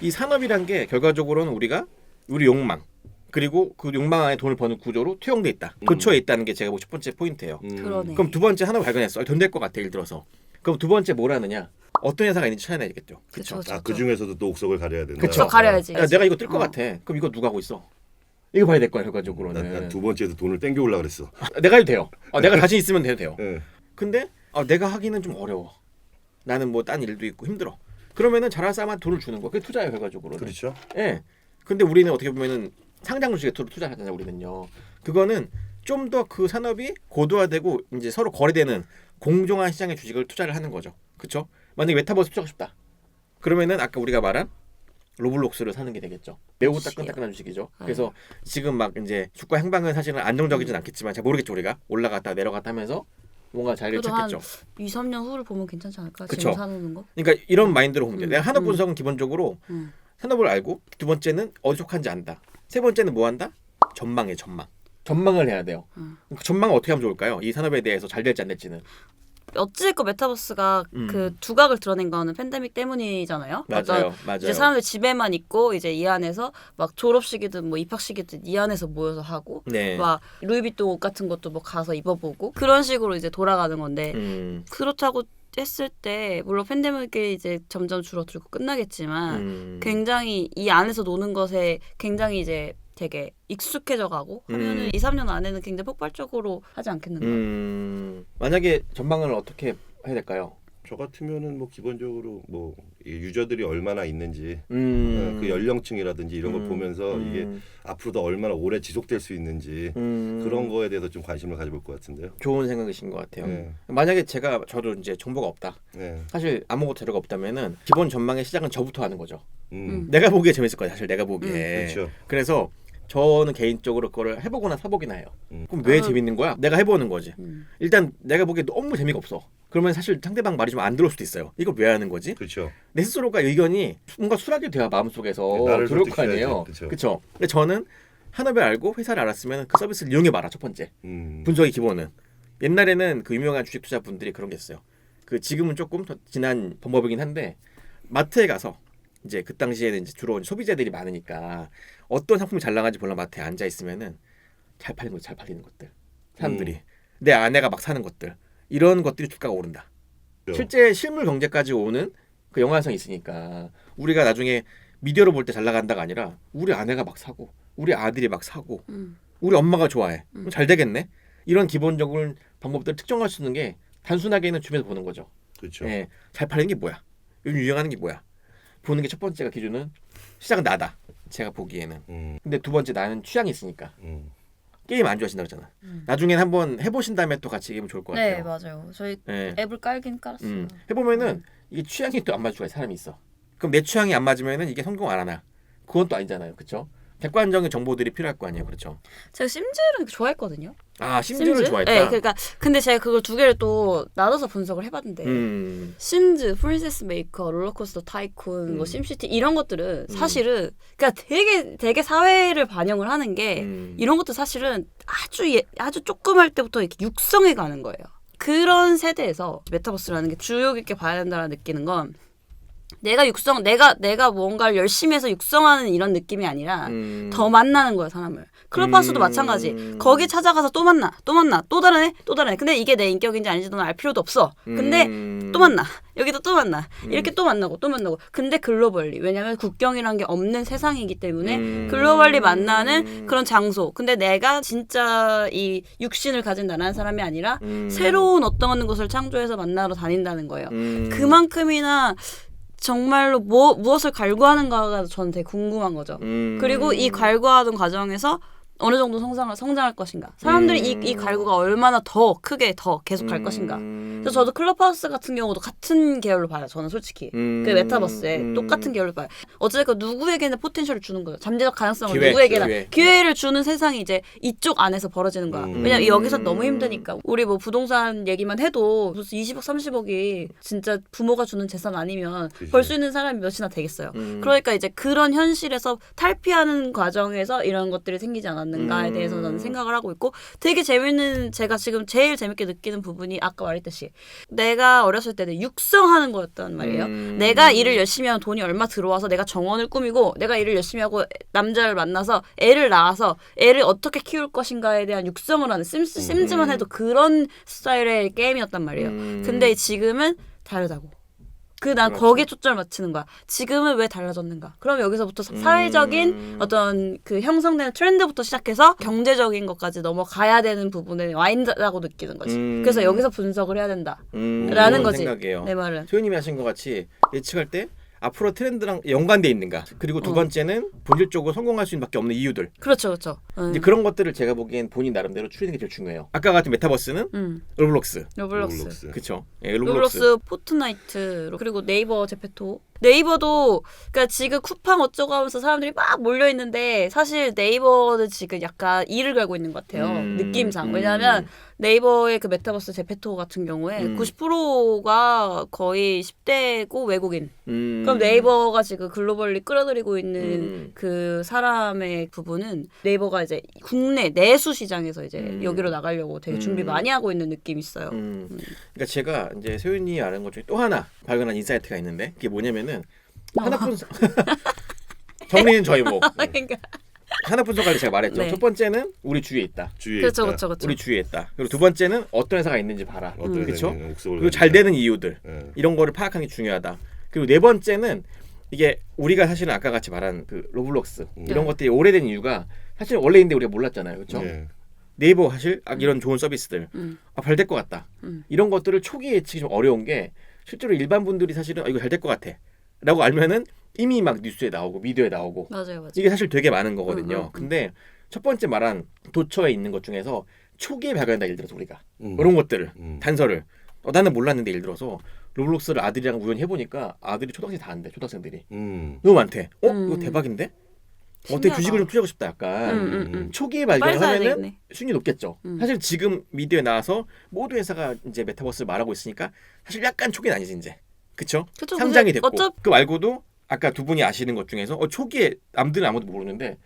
이 산업이란 게 결과적으로는 우리가 우리 욕망 그리고 그 욕망 안에 돈을 버는 구조로 투영돼 있다. 음. 교초에 있다는 게 제가 보기 첫 번째 포인트예요. 음. 그러네. 그럼 두 번째 하나 발견했어. 돈 될 것 같아. 예를 들어서. 그럼 두 번째 뭘 하느냐? 어떤 회사가 있는지 찾아내야겠죠. 그쵸. 아, 그 중에서도 또 옥석을 가려야 된다. 그쵸. 저 가려야지. 야, 내가 이거 뜰 것 어. 같아. 그럼 이거 누가 하고 있어? 이거 봐야 될 거야 결과적으로는. 난, 난두 번째에도 돈을 땡겨 올라 그랬어. 내가 해도 돼요. 어, 내가 자신 있으면 돼도 돼요. 예. 근데 아, 내가 하기는 좀 어려워. 나는 뭐 딴 일도 있고 힘들어. 그러면은 잘할 사람한테 돈을 주는 거. 그게 투자예요 결과적으로. 는 그렇죠. 예. 근데 우리는 어떻게 보면은 상장 주식에 투- 투자하잖아요. 우리는요. 그거는 좀 더 그 산업이 고도화되고 이제 서로 거래되는 공정한 시장의 주식을 투자를 하는 거죠. 그렇죠? 만약에 메타버스 투자하고 싶다. 그러면은 아까 우리가 말한 로블록스를 사는 게 되겠죠. 매우. 따끈따끈한 주식이죠. 네. 그래서 지금 막 이제 주가 행방은 사실은 안정적이진 않겠지만 잘 모르겠죠 우리가 올라갔다 내려갔다 하면서 뭔가 자리를 그래도 한 찾겠죠. 2, 3년 후를 보면 괜찮지 않을까? 그쵸. 지금 사놓는 거? 그러니까 이런 마인드로 보면 돼. 음, 내가 산업 음. 분석은 기본적으로 음. 산업을 알고 두 번째는 어디 속한지 안다. 세 번째는 뭐 한다? 전망해 전망. 전망을 해야 돼요. 음. 그 전망을 어떻게 하면 좋을까요? 이 산업에 대해서 잘 될지 안 될지는. 어찌됐건 메타버스가 음. 그 두각을 드러낸 거는 팬데믹 때문이잖아요. 맞아요, 맞아요. 이제 사람들 집에만 있고 이제 이 안에서 막 졸업식이든 뭐 입학식이든 이 안에서 모여서 하고 네. 막 루이비통 옷 같은 것도 뭐 가서 입어보고 그런 식으로 이제 돌아가는 건데 음, 그렇다고 했을 때 물론 팬데믹이 이제 점점 줄어들고 끝나겠지만 음. 굉장히 이 안에서 노는 것에 굉장히 이제 되게 익숙해져 가고 하면은 음. 2, 3년 안에는 굉장히 폭발적으로 하지 않겠는가. 음, 만약에 전망을 어떻게 해야 될까요? 저 같으면은 뭐 기본적으로 뭐이 유저들이 얼마나 있는지 음, 어, 그 연령층이라든지 이런 걸 음, 보면서 이게 음, 앞으로도 얼마나 오래 지속될 수 있는지 음, 그런 거에 대해서 좀 관심을 가져볼 것 같은데요. 좋은 생각이신 것 같아요. 네. 만약에 제가 저도 이제 정보가 없다. 네. 사실 아무것도 자료가 없다면은 기본 전망의 시작은 저부터 하는 거죠. 음. 음. 내가 보기에 재밌을 거야. 사실 내가 보기에. 그렇죠. 그래서 저는 개인적으로 그거를 해보거나 사보긴 해요. 음. 그럼 왜 아. 재밌는 거야? 내가 해보는 거지. 음. 일단 내가 보기에 너무 재미가 없어. 그러면 사실 상대방 말이 좀 안 들어올 수도 있어요. 이거 왜 하는 거지? 그렇죠. 내 스스로가 의견이 뭔가 수락이 돼야 마음속에서 네, 나를 들어올 거. 아니에요. 그쵸. 그렇죠. 근데 저는 산업을 알고 회사를 알았으면 그 서비스를 이용해 봐라. 첫 번째. 음. 분석의 기본은 옛날에는 그 유명한 주식 투자 분들이 그런 게 있어요. 그 지금은 조금 더 지난 방법이긴 한데 마트에 가서 이제 그 당시에는 이제 주로 소비자들이 많으니까 어떤 상품이 잘 나가는지 보려 마트에 앉아 있으면은 잘 팔리는 거잘 팔리는 것들 사람들이 음. 내 아내가 막 사는 것들 이런 것들이 주가가 오른다. 그렇죠. 실제 실물 경제까지 오는 그 연관성이 있으니까 우리가 나중에 미디어로 볼 때 잘 나간다가 아니라 우리 아내가 막 사고 우리 아들이 막 사고 음. 우리 엄마가 좋아해. 음. 잘 되겠네. 이런 기본적인 방법들을 특정할 수 있는 게 단순하게는 주변에서 보는 거죠. 그렇죠. 예, 잘 팔리는 게 뭐야? 요즘 유행하는 게 뭐야? 보는 게 첫 번째가 기준은 시작은 나다. 제가 보기에는. 음. 근데 두 번째 나는 취향이 있으니까 음. 게임 안 좋아하신다 그러잖아. 음. 나중엔 한번 해보신 다음에 또 같이 얘기하면 좋을 것네 같아요. 맞아요. 저희 예. 앱을 깔긴 깔았어요. 음. 해보면은 이게 취향이 또 안 맞을 수가 있어, 사람이 있어. 그럼 내 취향이 안 맞으면은 이게 성공 안 하나? 그건 또 아니잖아요, 그렇죠? 객관적인 정보들이 필요할 거 아니에요, 그렇죠? 제가 심즈를 좋아했거든요. 아 심즈를 좋아했다. 네, 그러니까 근데 제가 그걸 두 개를 또 나눠서 분석을 해봤는데 음, 심즈, 프린세스 메이커, 롤러코스터 타이쿤, 뭐 음. 심시티 이런 것들은 음. 사실은 그러니까 되게 되게 사회를 반영을 하는 게 음. 이런 것도 사실은 아주 예, 아주 조그말 때부터 이렇게 육성해 가는 거예요. 그런 세대에서 메타버스라는 게 주요 깊게 봐야 된다는 느끼는 건 내가 육성 내가 내가 뭔가를 열심히 해서 육성하는 이런 느낌이 아니라 음. 더 만나는 거야 사람을. 클럽하우스도 음. 마찬가지. 거기 찾아가서 또 만나, 또 만나, 또 다른 애, 또 다른 애. 근데 이게 내 인격인지 아닌지 너는 알 필요도 없어. 근데 음. 또 만나. 여기도 또 만나. 음. 이렇게 또 만나고 또 만나고. 근데 글로벌리. 왜냐면 국경이란 게 없는 세상이기 때문에 음. 글로벌리 만나는 그런 장소. 근데 내가 진짜 이 육신을 가진 나라는 사람이 아니라 음. 새로운 어떤 것을 창조해서 만나러 다닌다는 거예요. 음. 그만큼이나 정말로 뭐, 무엇을 갈구하는가가 저는 되게 궁금한 거죠. 음. 그리고 이 갈구하던 과정에서 어느 정도 성장을 성장할 것인가. 사람들이 음. 이, 이 갈구가 얼마나 더 크게 더 계속 갈 음. 것인가. 그래서 저도 클럽하우스 같은 경우도 같은 계열로 봐요. 저는 솔직히. 음. 그 메타버스에 음. 똑같은 계열로 봐요. 어쨌든 누구에게나 포텐셜을 주는 거예요. 잠재적 가능성을 기회, 누구에게나 기회. 를 주는 세상이 이제 이쪽 안에서 벌어지는 거야. 음. 왜냐면 여기서 너무 힘드니까. 우리 뭐 부동산 얘기만 해도 무슨 20억, 30억이 진짜 부모가 주는 재산 아니면. 벌 수 있는 사람이 몇이나 되겠어요. 음. 그러니까 이제 그런 현실에서 탈피하는 과정에서 이런 것들이 생기지 않았나. 맞는가에 음. 대해서 저는 생각을 하고 있고 되게 재밌는 제가 지금 제일 재밌게 느끼는 부분이 아까 말했듯이 내가 어렸을 때는 육성하는 거였단 말이에요. 음. 내가 일을 열심히 하면 돈이 얼마 들어와서 내가 정원을 꾸미고 내가 일을 열심히 하고 남자를 만나서 애를 낳아서 애를 어떻게 키울 것인가에 대한 육성을 하는 심스, 심즈만 해도 그런 스타일의 게임이었단 말이에요. 음. 근데 지금은 다르다고. 그 난 그렇죠. 거기에 초점을 맞추는 거야. 지금은 왜 달라졌는가? 그럼 여기서부터 사- 사회적인 음. 어떤 그 형성되는 트렌드부터 시작해서 경제적인 것까지 넘어가야 되는 부분에 와 있다고 느끼는 거지. 음. 그래서 여기서 분석을 해야 된다. 음, 라는 그런 거지. 생각이에요. 내 말은. 소연님이 하신 것 같이 예측할 때 앞으로 트렌드랑 연관돼 있는가 그리고 두 어. 번째는 본질적으로 성공할 수 있는밖에 없는 이유들 그렇죠, 그렇죠. 음. 이제 그런 것들을 제가 보기엔 본인 나름대로 추리는 게 제일 중요해요. 아까 같은 메타버스는 음. 로블록스, 로블록스. 로블록스. 그쵸? 예, 로블록스. 로블록스, 포트나이트 그리고 네이버 제페토 네이버도 그러니까 지금 쿠팡 어쩌고 하면서 사람들이 막 몰려 있는데 사실 네이버는 지금 약간 이를 갈고 있는 것 같아요 음, 느낌상 음. 왜냐하면 네이버의 그 메타버스 제페토 같은 경우에 음. 90%가 거의 10대고 외국인 음. 그럼 네이버가 지금 글로벌리 끌어들이고 있는 음. 그 사람의 부분은 네이버가 이제 국내 내수 시장에서 이제 음. 여기로 나가려고 되게 준비 음. 많이 하고 있는 느낌이 있어요. 음. 그러니까 제가 이제 소연이 아는 것 중에 또 하나 발견한 인사이트가 있는데 그게 뭐냐면은 어. 하나뿐 정리는 저희 뭐 그러니까 하나뿐 성깔이 제가 말했죠. 네. 첫 번째는 우리 주위에 있다. 주위에 그렇죠, 있다. 그렇죠, 그렇죠. 우리 주위에 있다. 그리고 두 번째는 어떤 회사가 있는지 봐라. 어떤 음. 그쵸? 회사는 옥석을 그리고 잘 가니까. 되는 이유들 예. 이런 거를 파악하는 게 중요하다. 그리고 네 번째는 이게 우리가 사실은 아까 같이 말한 그 로블록스 음. 이런 네. 것들이 오래된 이유가 사실 원래 있는데 우리가 몰랐잖아요, 그렇죠? 예. 네이버 사실 아, 이런 좋은 서비스들 음. 아, 잘 될 것 같다. 음. 이런 것들을 초기 예측이 좀 어려운 게 실제로 일반 분들이 사실은 아, 이거 잘 될 것 같아 라고 알면은 이미 막 뉴스에 나오고 미디어에 나오고 맞아요, 맞아요. 이게 사실 되게 많은 거거든요. 음, 음, 음. 근데 첫 번째 말한 도처에 있는 것 중에서 초기에 발견한다 예를 들어서 우리가 음. 이런 것들을 음. 단서를 어, 나는 몰랐는데 예를 들어서 로블록스를 아들이랑 우연히 해보니까 아들이 초등학생 다 한대 초등학생들이 음. 너무 많대. 어 음. 이거 대박인데? 어때 신기하다. 주식을 좀 투자하고 싶다 약간 음, 음, 음. 초기에 빨리 사야 발견하면은 되겠네. 수익이 높겠죠. 음. 사실 지금 미디어에 나와서 모든 회사가 이제 메타버스를 말하고 있으니까 사실 약간 초기는 아니지 이제. 그쵸? 그쵸, 상장이 됐고 어차- 그 말고도 아까 두 분이 아시는 것 중에서 어, 초기에 남들은 아무도 모르는데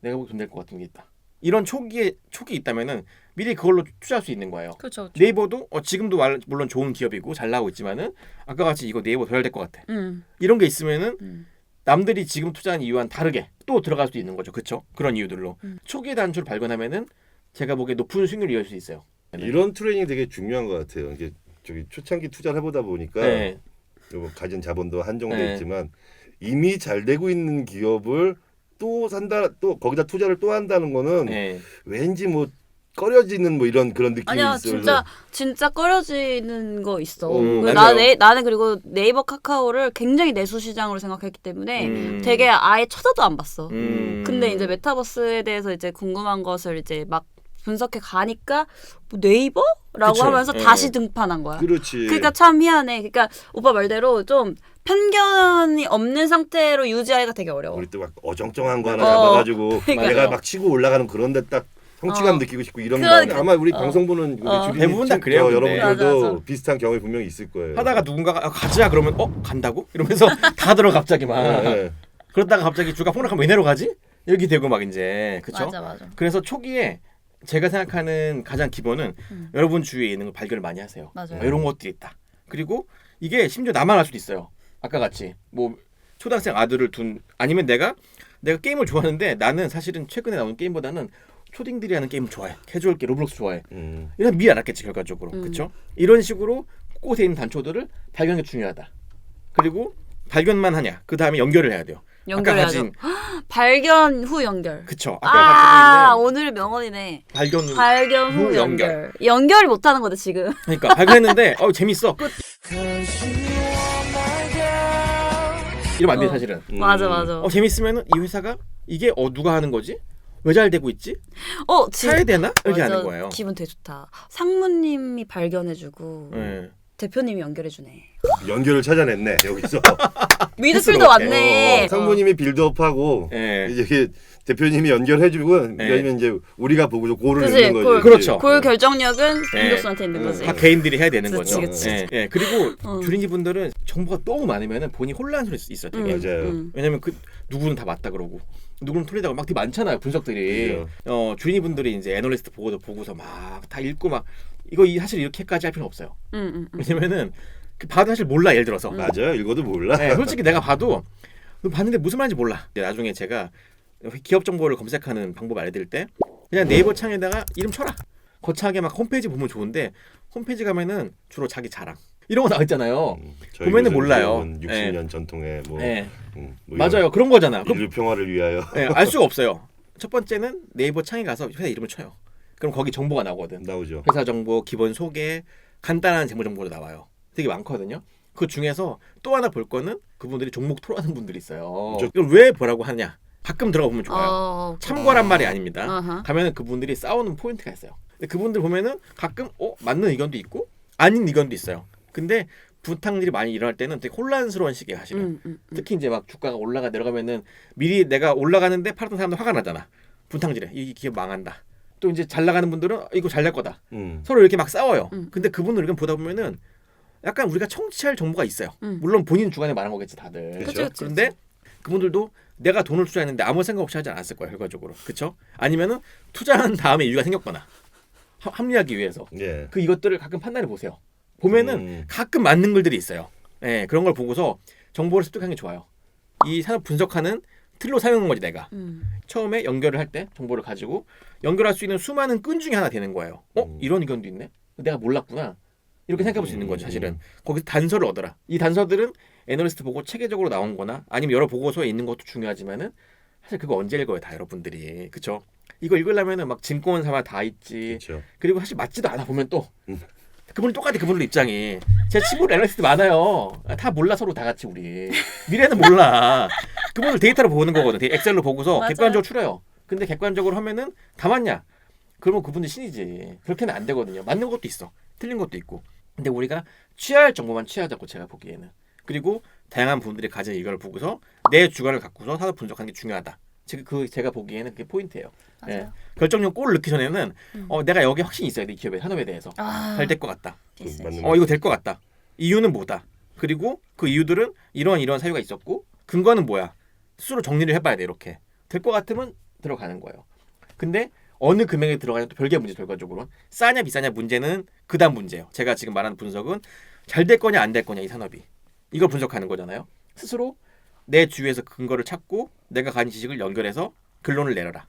내가 보기 돈될 것 같은 게 있다. 이런 초기에 초기 있다면은 미리 그걸로 투자할 수 있는 거예요. 그렇죠. 네이버도 어, 지금도 말- 물론 좋은 기업이고 잘 나오고 있지만은 아까 같이 이거 네이버 더잘될것 같아. 음. 이런 게 있으면은 음. 남들이 지금 투자한 이유와는 다르게 또 들어갈 수도 있는 거죠. 그렇죠? 그런 이유들로 음. 초기의 단추를 발견하면은 제가 보기에 높은 수익률을 이을 수 있어요. 이런 트레이닝 되게 중요한 것 같아요. 이게 저기 초창기 투자를 해보다 보니까 네. 요 가진 자본도 한정돼 네. 있지만 이미 잘 되고 있는 기업을 또 산다 또 거기다 투자를 또 한다는 거는 네. 왠지 뭐 꺼려지는 뭐 이런 그런 느낌이 아니야 있어요. 진짜 진짜 꺼려지는 거 있어. 음, 그 맞아요. 나, 네, 나는 그리고 네이버 카카오를 굉장히 내수 시장으로 생각했기 때문에 음. 되게 아예 쳐다도 안 봤어. 음. 근데 이제 메타버스에 대해서 이제 궁금한 것을 이제 막 분석해 가니까 뭐 네이버라고 그쵸. 하면서 예. 다시 등판한 거야. 그렇지. 그러니까 참 희한해. 그러니까 오빠 말대로 좀 편견이 없는 상태로 유지하기가 되게 어려워. 우리 또 막 어정쩡한 거 하나 어. 잡아가지고 그러니까. 내가 막 치고 올라가는 그런데 딱 성취감 어. 느끼고 싶고 이런 그러니까. 거 아마 우리 어. 방송부는 우리 어. 대부분 다 친- 그래요, 어, 근데. 여러분들도 맞아, 맞아. 비슷한 경험이 분명히 있을 거예요. 하다가 누군가가 아, 가자 그러면 어 간다고 이러면서 다 들어 갑자기 막 예, 예. 그러다가 갑자기 주가 폭락하면 왜 내려가지 이렇게 되고 막 이제 그쵸? 맞아 맞아. 그래서 초기에 제가 생각하는 가장 기본은 음. 여러분 주위에 있는 걸 발견을 많이 하세요. 맞아요. 어, 이런 것들이 있다. 그리고 이게 심지어 나만 할 수도 있어요. 아까 같이 뭐 초등학생 아들을 둔 아니면 내가 내가 게임을 좋아하는데 나는 사실은 최근에 나온 게임보다는 초딩들이 하는 게임을 좋아해. 캐주얼 게임 로블록스 좋아해. 음. 이런 미리 알았겠지 결과적으로 음. 그렇죠? 이런 식으로 곳에 있는 단초들을 게 중요하다. 그리고 발견만 하냐? 그 다음에 연결을 해야 돼요. 연결해야죠. 발견 후 연결. 그쵸? 아까 아 가지고 있는 오늘 명언이네. 발견 후 발견 후 후 연결. 연결. 연결 못 하는 거다 지금. 그러니까 발견했는데 어 재밌어. 끝. 이러면 안 돼 어. 사실은. 음. 맞아 맞아. 어 재밌으면은 이 회사가 이게 어 누가 하는 거지? 왜 잘 되고 있지? 어 지- 사야 되나? 이렇게. 하는 거예요. 기분 되게 좋다. 상무님이 발견해주고 네. 대표님이 연결해주네. 연결을 찾아냈네 여기서 미드필더. 왔네. 어, 상무님이 빌드업하고 예. 이제 이게 대표님이 연결해주고 네. 왜냐면 이제 우리가 보고 그치, 내는 거지. 골. 그렇죠. 골 결정력은 네. 공격수한테 있는 음. 거지. 다 개인들이 해야 되는 그치, 거죠. 그치. 예. 예. 그리고 어. 주린이 분들은 정보가 너무 많으면은 본인이 혼란스러울 수 있어요. 되게. 맞아요. 음. 왜냐면 그 누구는 다 맞다 그러고 누구는 톨리다고 막 되게 많잖아요 분석들이. 그죠. 어 주인이 분들이 이제 애널리스트 보고도 보고서 막 다 읽고 막 이거 이- 사실 이렇게까지 할 필요는 없어요. 음, 음, 음. 왜냐면은 그 봐도 사실 몰라 예를 들어서. 맞아요. 읽어도 몰라. 네, 솔직히 내가 봐도 봤는데 무슨 말인지 몰라. 나중에 제가 기업 정보를 검색하는 방법 알려드릴 때 그냥 네이버 창에다가 이름 쳐라. 거창하게 막 홈페이지 보면 좋은데 홈페이지 가면은 주로 자기 자랑 이런 거 나와 있잖아요. 음, 저희 보면은 몰라요. 기업은 60년 전통의 뭐, 네, 음, 뭐 이런 맞아요. 그런 거잖아. 그럼 인류 평화를 위하여 네, 알 수가 없어요. 첫 번째는 네이버 창에 가서 회사 이름을 쳐요. 그럼 거기 정보가 나오거든. 나오죠. 회사 정보, 기본 소개, 간단한 재무 정보로 나와요. 되게 많거든요. 그 중에서 또 하나 볼 거는 그분들이 종목 토론하는 분들이 있어요. 저- 이걸 왜 보라고 하냐? 가끔 들어가 보면 좋아요. 어, 참고란 말이 아닙니다. 아하. 가면은 그분들이 싸우는 포인트가 있어요. 근데 그분들 보면은 가끔 어 맞는 의견도 있고 아닌 의견도 있어요. 근데 분탕들이 많이 일어날 때는 되게 혼란스러운 시기에 사실은. 음, 음, 음. 특히 이제 막 주가가 올라가 내려가면은 미리 내가 올라가는데 팔았던 사람들 화가 나잖아. 분탕질해. 이 기업 망한다. 또 이제 잘 나가는 분들은 어, 이거 잘 날 거다. 음. 서로 이렇게 막 싸워요. 음. 근데 그분들 의견 보다 보면은 약간 우리가 청취할 정보가 있어요. 음. 물론 본인 주관에 말한 거겠지 다들. 그쵸, 그쵸. 그런데 그분들도 내가 돈을 투자했는데 아무 생각 없이 하지 않았을 거야 결과적으로. 그렇죠? 아니면은 투자한 다음에 이유가 생겼거나 하- 합리하기 위해서 예. 그 이것들을 가끔 판단해 보세요. 보면은 음. 가끔 맞는 글들이 있어요. 예, 그런 걸 보고서 정보를 습득하는 게 좋아요. 이 산업 분석하는 틀로 사용한 거지 내가. 음. 처음에 연결을 할 때 정보를 가지고 연결할 수 있는 수많은 끈 중에 하나 되는 거예요. 어 음. 이런 의견도 있네. 내가 몰랐구나. 이렇게 생각해 볼 수 있는 거죠 사실은. 음. 거기서 단서를 얻어라. 이 단서들은 애널리스트 보고 체계적으로 나온 거나 아니면 여러 보고서에 있는 것도 중요하지만은 사실 그거 언제 읽어요 다 여러분들이 그쵸? 이거 읽으려면은 막 증권사만 다 있지. 그렇죠. 그리고 사실 맞지도 않아 보면 또 음. 그분이 똑같아 그분들 입장이 제 친구 애널리스트 많아요 아, 다 몰라 서로 다 같이 우리 미래는 몰라 그분들 데이터로 보는 거거든 데- 엑셀로 보고서 맞아요. 객관적으로 추려요 근데 객관적으로 하면은 다 맞냐 그러면 그분들 신이지 그렇게는 안 되거든요 맞는 것도 있어 틀린 것도 있고 근데 우리가 취할 정보만 취하자고 제가 보기에는 그리고 다양한 분들이 가진 이걸 보고서 내 주관을 갖고서 산업 분석하는 게 중요하다 지금 그 제가 보기에는 그게 포인트예요 맞아요. 결정력 골을 넣기 전에는 음. 어, 내가 여기 확신이 있어야 돼 이 기업의 산업에 대해서 아, 잘될 것 같다. 됐어요. 맞는 어 이거 될 것 같다. 이유는 뭐다. 그리고 그 이유들은 이런 이런 사유가 있었고 근거는 뭐야. 스스로 정리를 해봐야 돼 이렇게 될 것 같으면 들어가는 거예요. 근데 어느 금액에 들어가냐 또 별개 문제 결과적으로 싸냐 비싸냐 문제는 그다음 문제예요. 제가 지금 말하는 분석은 잘 될 거냐 안 될 거냐 이 산업이 이걸 분석하는 거잖아요. 스스로 내 주위에서 근거를 찾고 내가 가진 지식을 연결해서 결론을 내려라.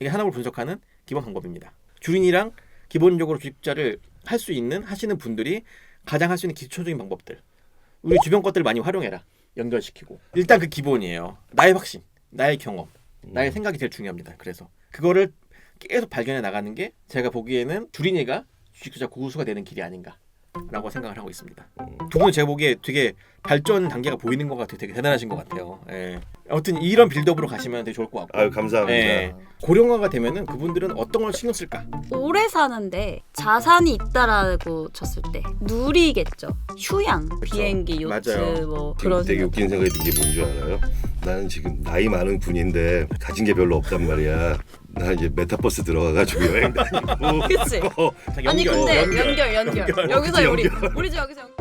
이게 산업을 분석하는 기본 방법입니다. 주인이랑 기본적으로 주식자를 할 수 있는 하시는 분들이 가장 할 수 있는 기초적인 방법들. 우리 주변 것들 많이 활용해라. 연결시키고. 일단 그 기본이에요. 나의 확신, 나의 경험, 나의 음. 생각이 제일 중요합니다. 그래서 그거를 계속 발견해 나가는 게 제가 보기에는 주린이가 주식투자 고수가 되는 길이 아닌가라고 생각을 하고 있습니다. 두 분은 제가 보기에 되게 발전 단계가 보이는 것 같아요. 되게 대단하신 것 같아요. 예. 아무튼 이런 빌드업으로 가시면 되게 좋을 것 같고. 아유 감사합니다. 예. 고령화가 되면은 그분들은 어떤 걸 신경 쓸까? 오래 사는데 자산이 있다라고 쳤을 때 누리겠죠. 휴양, 비행기, 요트 맞아요. 뭐 지금 그런 되게. 웃긴 생각이 든 게 뭔 줄 알아요? 나는 지금 나이 많은 군인데 가진 게 별로 없단 말이야. 나 이제 메타버스 들어가가지고 여행 다니고. 그치? 어, 아니 연결, 근데 연결. 연결 연결, 연결. 여기서 우리. 우리 집 여기서 연결.